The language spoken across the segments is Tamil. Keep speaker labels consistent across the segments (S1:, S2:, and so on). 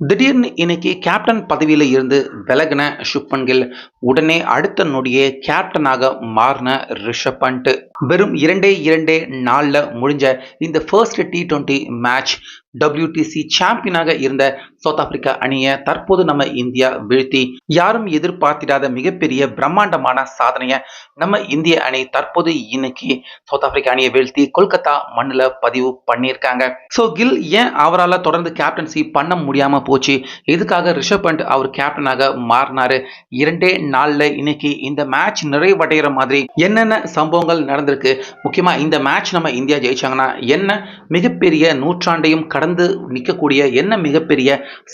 S1: திடீர்னு இன்னைக்கு கேப்டன் பதவியில் இருந்து விலகின சுப்மன் கில் உடனே அடுத்த நொடியே கேப்டனாக மாறின ரிஷப் பண்ட் வெறும் இரண்டே இரண்டே நாளில் முடிஞ்ச இந்த first T twenty match W T C சாம்பியனாக இருந்த சவுத் ஆப்பிரிக்கா அணியை தற்போது நம்ம இந்தியா வீழ்த்தி யாரும் எதிர்பார்த்திடாத மிகப்பெரிய பிரம்மாண்டமான சாதனையை நம்ம இந்திய அணி தற்போது இன்னைக்கு சவுத் ஆப்பிரிக்கா அணியை வீழ்த்தி கொல்கத்தா மண்ணில் பதிவு பண்ணியிருக்காங்க. ஸோ கில் ஏன் அவரால் தொடர்ந்து கேப்டன்சி பண்ண முடியாமல் போச்சு. எதுக்காக ரிஷப் பண்ட் அவர் கேப்டனாக மாறினாரு. இரண்டே நாளில் இன்னைக்கு இந்த மேட்ச் நிறைவடைகிற மாதிரி என்னென்ன சம்பவங்கள் நடந்திருக்கு? முக்கியமா இந்த மேட்ச் நம்ம இந்தியா ஜெயிச்சாங்கன்னா என்ன மிகப்பெரிய நூற்றாண்டையும் கடந்து நிற்கக்கூடிய என்ன மிகப்பெரிய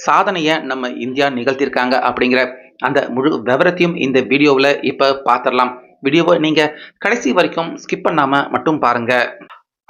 S1: சாதனையை நம்ம இந்தியா நிகழ்த்தியிருக்காங்க அப்படிங்கிற அந்த முழு விவரத்தையும் இந்த வீடியோவில் இப்போ பார்த்துடலாம். வீடியோவை நீங்கள் கடைசி வரைக்கும் ஸ்கிப் பண்ணாமல் மட்டும் பாருங்க.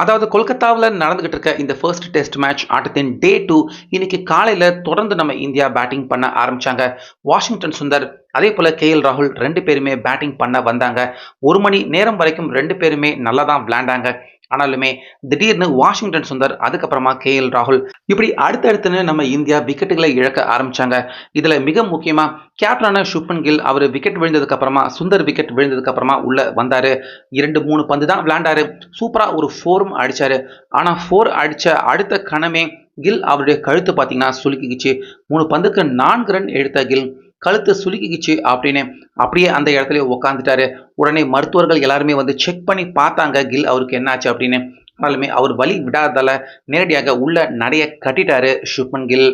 S1: அதாவது கொல்கத்தாவில் நடந்துகிட்டு இருக்க இந்த ஃபர்ஸ்ட் டெஸ்ட் மேட்ச் ஆட்டத்தின் டே டூ இன்னைக்கு காலையில் தொடர்ந்து நம்ம இந்தியா பேட்டிங் பண்ண ஆரம்பிச்சாங்க. வாஷிங்டன் சுந்தர் அதே போல கே எல் ராகுல் ரெண்டு பேருமே பேட்டிங் பண்ண வந்தாங்க. ஒரு மணி நேரம் வரைக்கும் ரெண்டு பேருமே நல்லா தான் விளையாண்டாங்க. ஆனாலுமே திடீர்னு வாஷிங்டன் சுந்தர் அதுக்கப்புறமா கே எல் ராகுல். இப்படி அடுத்தடுத்துன்னு நம்ம இந்தியா விக்கெட்டுகளை இழக்க ஆரம்பிச்சாங்க. இதுல மிக முக்கியமா கேப்டனான சுப்மன் கில் அவர் விக்கெட் விழுந்ததுக்கு அப்புறமா சுந்தர் விக்கெட் விழுந்ததுக்கு அப்புறமா உள்ள வந்தாரு. இரண்டு மூணு பந்து தான் விளையாண்டாரு. சூப்பரா ஒரு ஃபோரும் அடிச்சாரு. ஆனா ஃபோர் அடிச்ச அடுத்த கணமே கில் அவருடைய கழுத்து பார்த்தீங்கன்னா சுலுக்கிக்கிச்சு மூணு பந்துக்கு நான்கு ரன் எடுத்த கில். கழுத்து சுலுக்கிக்கிச்சு அப்படின்னு அப்படியே அந்த இடத்துல உட்காந்துட்டாரு உடனே மருத்துவர்கள் எல்லாருமே வந்து செக் பண்ணி பார்த்தாங்க கில் அவருக்கு என்னாச்சு அப்படின்னு. ஆனாலுமே அவர் வலி விடாததால நேரடியாக உள்ள நடைய கட்டிட்டாரு சுப்மன் கில்.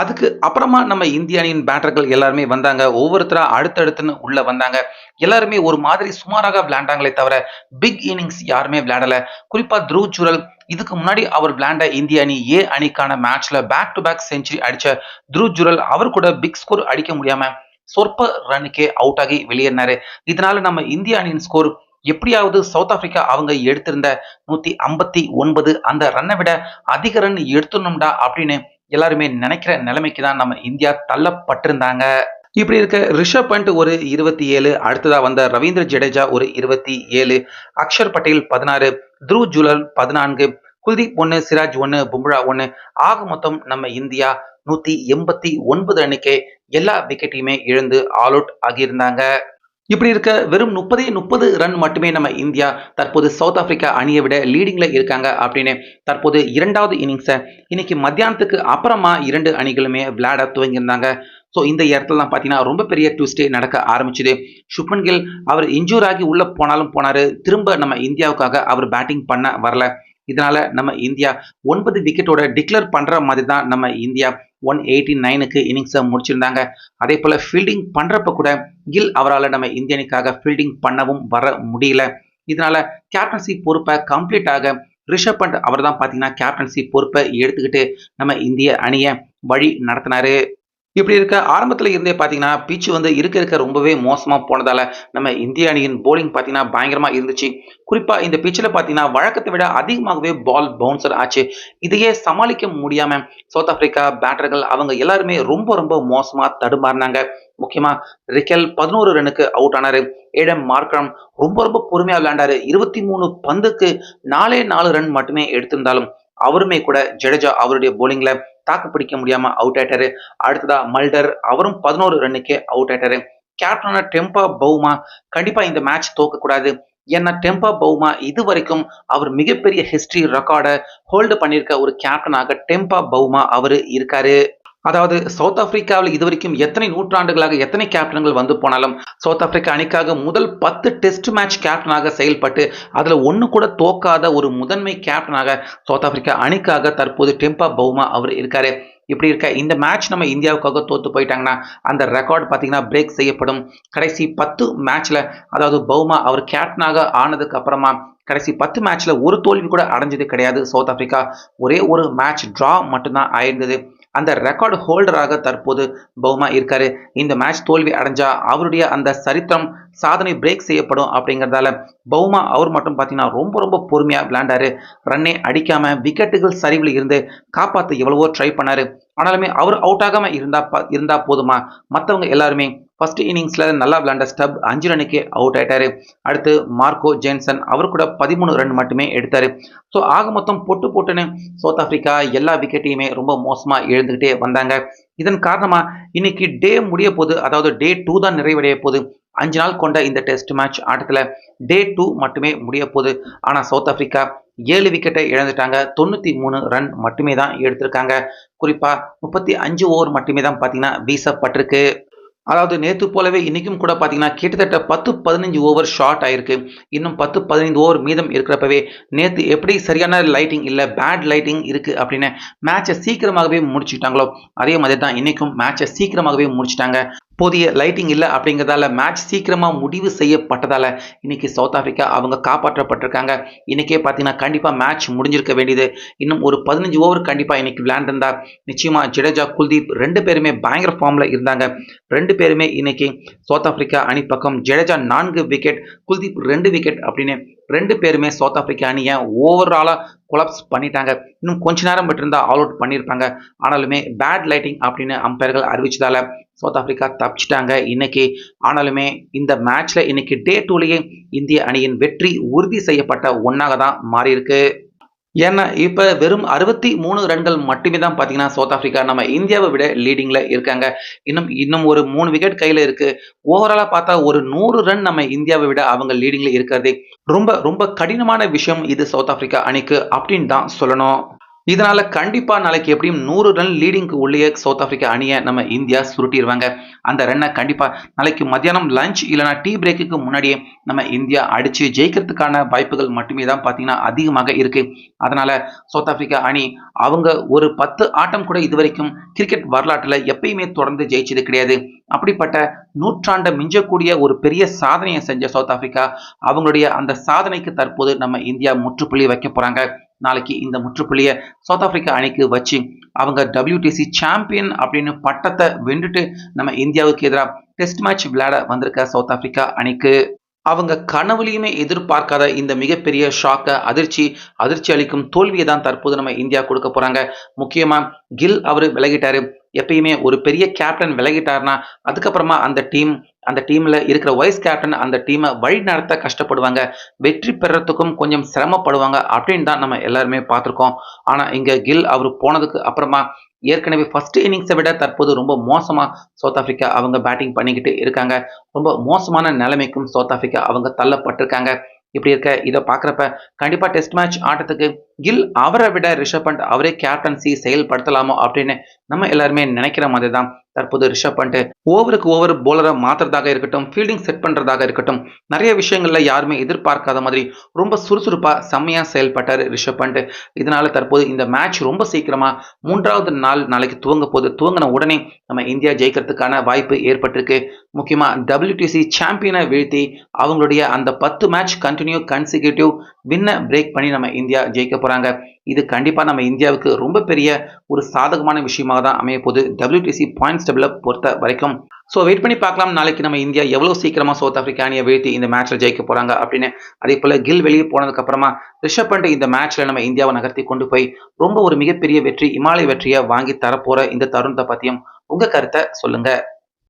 S1: அதுக்கு அப்புறமா நம்ம இந்திய அணியின் பேட்டர்கள் எல்லாருமே வந்தாங்க. ஒவ்வொருத்தரா அடுத்தடுத்துன்னு உள்ள வந்தாங்க. எல்லாருமே ஒரு மாதிரி சுமாராக விளையாண்டாங்களே தவிர பிக் இன்னிங்ஸ் யாருமே விளையாடல. குறிப்பா த்ருவ் ஜுரல் இதுக்கு முன்னாடி அவர் விளையாண்ட இந்திய அணி ஏ அணிக்கான மேட்ச்ல பேக் டு பேக் செஞ்சுரி அடிச்ச துருவ் ஜுரல் அவர் கூட பிக் ஸ்கோர் அடிக்க முடியாம சொற்ப ரன்னுக்கே அவுட் ஆகி வெளியேறினாரு. இதனால நம்ம இந்திய அணியின் ஸ்கோர் எப்படியாவது சவுத் ஆப்பிரிக்கா அவங்க எடுத்திருந்த நூத்தி ஐம்பத்தி ஒன்பது அந்த ரன்னை விட அதிக ரன் எடுத்துடணும்டா அப்படின்னு எல்லாருமே நினைக்கிற நிலைமைக்கு தான் நம்ம இந்தியா தள்ளப்பட்டிருந்தாங்க. இப்படி இருக்க ரிஷப் பண்ட் ஒரு இருபத்தி ஏழு அடுத்ததா வந்த ரவீந்திர ஜடேஜா ஒரு இருபத்தி ஏழு அக்ஷர் பட்டேல் பதினாறு துருவ் ஜுலல் பதினான்கு குல்தீப் ஒன்று சிராஜ் ஒன்று பும்ரா ஒன்று ஆக மொத்தம் நம்ம இந்தியா நூத்தி எண்பத்தி ஒன்பது ரன்னுக்கே எல்லா விக்கெட்டையுமே இழந்து ஆல் அவுட் ஆகியிருந்தாங்க. இப்படி இருக்க வெறும் முப்பதே முப்பது ரன் மட்டுமே நம்ம இந்தியா தற்போது சவுத் ஆப்பிரிக்கா அணியை விட லீடிங்ல இருக்காங்க அப்படின்னு தற்போது இரண்டாவது இன்னிங்ஸை இன்னைக்கு மத்தியானத்துக்கு அப்புறமா இரண்டு அணிகளுமே விளையாட துவங்கியிருந்தாங்க. ஸோ இந்த இடத்துல தான் பார்த்தீங்கன்னா ரொம்ப பெரிய ட்விஸ்டே நடக்க ஆரம்பிச்சுது. சுப்மன் கில் அவர் இன்ஜூர் ஆகி உள்ளே போனாலும் போனார். திரும்ப நம்ம இந்தியாவுக்காக அவர் பேட்டிங் பண்ண வரல. இதனால நம்ம இந்தியா ஒன்பது விக்கெட்டோட டிக்ளேர் பண்ற மாதிரி தான் நம்ம இந்தியா ஒன் எயிட்டி நைனுக்கு இன்னிங்ஸை முடிச்சிருந்தாங்க. அதே போல ஃபீல்டிங் பண்றப்ப கூட கில் அவரால் நம்ம இந்திய அணிக்காக ஃபீல்டிங் பண்ணவும் வர முடியல. இதனால கேப்டன்சி பொறுப்பை கம்ப்ளீட் ஆக ரிஷப் பண்ட் அவர் தான் பார்த்தீங்கன்னா கேப்டன்சி பொறுப்பை எடுத்துக்கிட்டு நம்ம இந்திய அணியை வழி நடத்தினாரு. இப்படி இருக்க ஆரம்பத்தில் இருந்தே பார்த்தீங்கன்னா பிச்சு வந்து இருக்க இருக்க ரொம்பவே மோசமாக போனதால் நம்ம இந்திய அணியின் போலிங் பார்த்தீங்கன்னா பயங்கரமாக இருந்துச்சு. குறிப்பாக இந்த பிச்சில் பார்த்தீங்கன்னா வழக்கத்தை விட அதிகமாகவே பால் பவுன்சர் ஆச்சு. இதையே சமாளிக்க முடியாமல் சவுத் ஆப்பிரிக்கா பேட்டர்கள் அவங்க எல்லாருமே ரொம்ப ரொம்ப மோசமாக தடுமாறினாங்க. முக்கியமாக ரிக்கல் பதினோரு ரனுக்கு அவுட் ஆனார். ஏடம் மார்க்ரம் ரொம்ப ரொம்ப பொறுமையாக விளையாண்டாரு. இருபத்தி மூணு பந்துக்கு நாலே நாலு ரன் மட்டுமே எடுத்திருந்தாலும் அவருமே கூட ஜடேஜா அவருடைய போலிங்கில் தாக்கு பிடிக்க முடியாம அவுட் ஆயிட்டாரு. அடுத்ததா மல்டர் அவரும் பதினோரு ரன்னுக்கே அவுட் ஆயிட்டாரு. கேப்டனான டெம்பா பவுமா கண்டிப்பா இந்த மேட்ச் தோக்க கூடாது. ஏன்னா டெம்பா பவுமா இது வரைக்கும் அவர் மிகப்பெரிய ஹிஸ்டரி ரெக்கார்டை ஹோல்டு பண்ணியிருக்க ஒரு கேப்டனாக டெம்பா பவுமா அவர் இருக்காரு. அதாவது சவுத் ஆப்பிரிக்காவில் இதுவரைக்கும் எத்தனை நூற்றாண்டுகளாக எத்தனை கேப்டன்கள் வந்து போனாலும் சவுத் ஆப்பிரிக்கா அணிக்காக முதல் பத்து டெஸ்ட் மேட்ச் கேப்டனாக செயல்பட்டு அதில் ஒன்று கூட தோக்காத ஒரு முதன்மை கேப்டனாக சவுத் ஆப்பிரிக்கா அணிக்காக தற்போது டெம்பா பவுமா அவர் இருக்காரு. இப்படி இருக்க இந்த மேட்ச் நம்ம இந்தியாவுக்காக தோத்து போயிட்டாங்கன்னா அந்த ரெக்கார்ட் பார்த்தீங்கன்னா பிரேக் செய்யப்படும். கடைசி பத்து மேட்ச்ல அதாவது பவுமா அவர் கேப்டனாக ஆனதுக்கு அப்புறமா கடைசி பத்து மேட்ச்ல ஒரு தோல்வி கூட அடைஞ்சது கிடையாது சவுத் ஆப்பிரிக்கா. ஒரே ஒரு மேட்ச் டிரா மட்டும்தான் ஆயிருந்தது. அந்த ரெக்கார்டு ஹோல்டராக தற்போது பவுமா இருக்காரு. இந்த மேட்ச் தோல்வி அடைஞ்சா அவருடைய அந்த சரித்திரம் சாதனை பிரேக் செய்யப்படும் அப்படிங்கிறதால பவுமா அவர் மட்டும் பார்த்தீங்கன்னா ரொம்ப ரொம்ப பொறுமையாக விளையாண்டாரு. ரன்னே அடிக்காம விக்கெட்டுகள் சரிவில் இருந்து காப்பாற்ற எவ்வளவோ ட்ரை பண்ணாரு. ஆனாலுமே அவர் அவுட் ஆகாமல் இருந்தா இருந்தா போதுமா? மற்றவங்க எல்லாருமே ஃபர்ஸ்ட் இன்னிங்ஸில் நல்லா விளாண்ட ஸ்டப் அஞ்சு ரனுக்கு அவுட் ஆயிட்டாரு. அடுத்து மார்க்கோ ஜேன்சன் அவர் கூட பதிமூணு ரன் மட்டுமே எடுத்தார். ஸோ ஆக மொத்தம் பொட்டு பொட்டுன்னு சவுத் ஆஃப்ரிக்கா எல்லா விக்கெட்டையுமே ரொம்ப மோசமாக எழுந்துக்கிட்டே வந்தாங்க. இதன் காரணமாக இன்னைக்கு டே முடிய போது அதாவது டே டூ தான் நிறைவடைய போகுது அஞ்சு நாள் கொண்ட இந்த டெஸ்ட் மேட்ச் ஆட்டத்தில் டே டூ மட்டுமே முடிய போகுது ஆனால் சவுத் ஆஃப்ரிக்கா ஏழு விக்கெட்டை இழந்துட்டாங்க. தொண்ணூற்றி மூணு ரன் மட்டுமே தான் எடுத்திருக்காங்க. குறிப்பாக முப்பத்தி அஞ்சு ஓவர் மட்டுமே தான் பார்த்தீங்கன்னா வீசப்பட்டிருக்கு. அதாவது நேற்று போலவே இன்றைக்கும் கூட பார்த்தீங்கன்னா கிட்டத்தட்ட பத்து பதினஞ்சு ஓவர் ஷார்ட் ஆயிருக்கு. இன்னும் பத்து பதினைந்து ஓவர் மீதம் இருக்கிறப்பவே நேற்று எப்படி சரியான லைட்டிங் இல்லை பேட் லைட்டிங் இருக்குது அப்படின்னு மேட்சை சீக்கிரமாகவே முடிச்சுட்டாங்களோ அதே மாதிரி தான் இன்றைக்கும் மேட்சை சீக்கிரமாகவே முடிச்சிட்டாங்க. போதிய லைட்டிங் இல்லை அப்படிங்கிறதால மேட்ச் சீக்கிரமாக முடிவு செய்யப்பட்டதால் இன்றைக்கி சவுத் ஆஃப்ரிக்கா அவங்க காப்பாற்றப்பட்டிருக்காங்க. இன்றைக்கே பார்த்தீங்கன்னா கண்டிப்பாக மேட்ச் முடிஞ்சிருக்க வேண்டியது. இன்னும் ஒரு பதினஞ்சு ஓவர் கண்டிப்பாக இன்றைக்கி விளையாண்டிருந்தா நிச்சயமாக ஜடேஜா குல்தீப் ரெண்டு பேருமே பயங்கர ஃபார்மில் இருந்தாங்க. ரெண்டு பேருமே இன்றைக்கி சவுத் ஆஃப்ரிக்கா அணி பக்கம் ஜடேஜா நான்கு விக்கெட் குல்தீப் ரெண்டு விக்கெட் அப்படின்னு ரெண்டு பேருமே சவுத் ஆஃப்ரிக்கா அணியை ஓவராலாக கொலாப்ஸ் பண்ணிட்டாங்க. இன்னும் கொஞ்ச நேரம் விட்டுருந்தா ஆல் அவுட் பண்ணியிருப்பாங்க. ஆனாலுமே பேட் லைட்டிங் அப்படின்னு அம்பையர்கள் அறிவிச்சதால சவுத் ஆப்பிரிக்கா தப்பிச்சிட்டாங்க இன்னைக்கு. ஆனாலுமே இந்த மேட்ச்ல இன்னைக்கு டே டூலேயே இந்திய அணியின் வெற்றி உறுதி செய்யப்பட்ட ஒன்றாக தான் மாறியிருக்கு. ஏன்னா இப்போ வெறும் அறுபத்தி மூணு ரன்கள் மட்டுமே தான் பார்த்தீங்கன்னா சவுத் ஆப்பிரிக்கா நம்ம இந்தியாவை விட லீடிங்கில் இருக்காங்க. இன்னும் இன்னும் ஒரு மூணு விக்கெட் கையில் இருக்கு. ஓவராலாக பார்த்தா ஒரு நூறு ரன் நம்ம இந்தியாவை விட அவங்க லீடிங்கில் இருக்கிறதே. ரொம்ப ரொம்ப கடினமான விஷயம் இது சவுத் ஆப்பிரிக்கா அணிக்கு அப்படின்னு தான் சொல்லணும். இதனால கண்டிப்பா நாளைக்கு எப்படியும் நூறு ரன் லீடிங்க்கு உள்ளே சவுத் ஆப்பிரிக்கா அணியை நம்ம இந்தியா சுருட்டிடுவாங்க அந்த ரன்னை கண்டிப்பா நாளைக்கு மத்தியானம் லஞ்ச் இல்லைனா டீ பிரேக்குக்கு முன்னாடியே நம்ம இந்தியா அடிச்சு ஜெயிக்கிறதுக்கான வாய்ப்புகள் மட்டுமே தான் பார்த்தீங்கன்னா அதிகமாக இருக்கு. அதனால சவுத் ஆப்பிரிக்கா அணி அவங்க ஒரு பத்து ஆட்டம் கூட இதுவரைக்கும் கிரிக்கெட் வரலாற்றில் எப்பயுமே தொடர்ந்து ஜெயிச்சது கிடையாது. அப்படிப்பட்ட நூற்றாண்டை மிஞ்சக்கூடிய ஒரு பெரிய சாதனையை செஞ்ச சவுத் ஆப்பிரிக்கா அவங்களுடைய அந்த சாதனைக்கு தற்போது நம்ம இந்தியா முற்றுப்புள்ளி வைக்க போறாங்க. நாளைக்கு இந்த முற்றுப்புள்ளியை சவுத் ஆப்பிரிக்கா அணிக்கு வச்சு அவங்க டபிள்யூடிசி சாம்பியன் அப்படின்னு பட்டத்தை வென்றுட்டு நம்ம இந்தியாவுக்கு எதிராக டெஸ்ட் மேட்ச் விளையாட வந்திருக்க சவுத் ஆப்பிரிக்கா அணிக்கு. அவங்க கனவுலையுமே எதிர்பார்க்காத இந்த மிகப்பெரிய ஷாக்கை அதிர்ச்சி அதிர்ச்சி அளிக்கும் தோல்வியை தான் தற்போது நம்ம இந்தியா கொடுக்க போறாங்க. முக்கியமா கில் அவர் விலகிட்டாரு. எப்பயுமே ஒரு பெரிய கேப்டன் விலகிட்டார்னா அதுக்கப்புறமா அந்த டீம் அந்த டீம்ல இருக்கிற வைஸ் கேப்டன் அந்த டீமை வழி நடத்த கஷ்டப்படுவாங்க. வெற்றி பெறத்துக்கும் கொஞ்சம் சிரமப்படுவாங்க அப்படின்னு தான் நம்ம எல்லாருமே பார்த்துருக்கோம். ஆனா இங்க கில் அவர் போனதுக்கு அப்புறமா ஏற்கனவே ஃபர்ஸ்ட் இன்னிங்ஸை விட தற்போது ரொம்ப மோசமா சவுத் ஆப்பிரிக்கா அவங்க பேட்டிங் பண்ணிக்கிட்டு இருக்காங்க. ரொம்ப மோசமான நிலைமைக்கும் சவுத் ஆப்பிரிக்கா அவங்க தள்ளப்பட்டிருக்காங்க. இப்படி இருக்க இதை பார்க்குறப்ப கண்டிப்பாக டெஸ்ட் மேட்ச் ஆட்டத்துக்கு கில் அவரை விட ரிஷப் பண்ட் அவரே கேப்டன்சி செயல்படுத்தலாமோ அப்படின்னு நம்ம எல்லாருமே நினைக்கிற மாதிரி தான் தற்போது ரிஷப் பண்ட் ஓவருக்கு ஓவர் போலரை மாத்துறதாக இருக்கட்டும் ஃபீல்டிங் செட் பண்ணுறதாக இருக்கட்டும் நிறைய விஷயங்கள்ல யாருமே எதிர்பார்க்காத மாதிரி ரொம்ப சுறுசுறுப்பாக செம்மையாக செயல்பட்டார் ரிஷப் பண்ட் இதனால தற்போது இந்த மேட்ச் ரொம்ப சீக்கிரமா மூன்றாவது நாள் நாளைக்கு துவங்க போது துவங்கின உடனே நம்ம இந்தியா ஜெயிக்கிறதுக்கான வாய்ப்பு ஏற்பட்டிருக்கு. முக்கியமாக டபிள்யூடிசி சாம்பியனை வீழ்த்தி அவங்களுடைய அந்த பத்து மேட்ச் கண்டினியூ கன்சிக்யூட்டிவ் வின்னை பிரேக் பண்ணி நம்ம இந்தியா ஜெயிக்க போகிறாங்க இது கண்டிப்பாக நம்ம இந்தியாவுக்கு ரொம்ப பெரிய ஒரு சாதகமான விஷயமாக தான் அமைய போகுது. டபிள்யூடிசி பாயிண்ட்ஸ் டெவலப் பொறுத்த வரைக்கும். ஸோ வெயிட் பண்ணி பார்க்கலாம். நாளைக்கு நம்ம இந்தியா எவ்வளோ சீக்கிரமாக சவுத் ஆஃப்ரிக்கானியை அணியை வீழ்த்தி இந்த மேட்ச்சில் ஜெயிக்க போகிறாங்க அப்படின்னு. அதே போல் கில் வெளியே போனதுக்கப்புறமா ரிஷப் பண்ட் இந்த மேட்ச்சில் நம்ம இந்தியாவை நகர்த்தி கொண்டு போய் ரொம்ப ஒரு மிகப்பெரிய வெற்றி இமாலய வெற்றியை வாங்கி தரப்போகிற இந்த தருணத்தை பற்றியும் உங்கள் கருத்தை சொல்லுங்கள்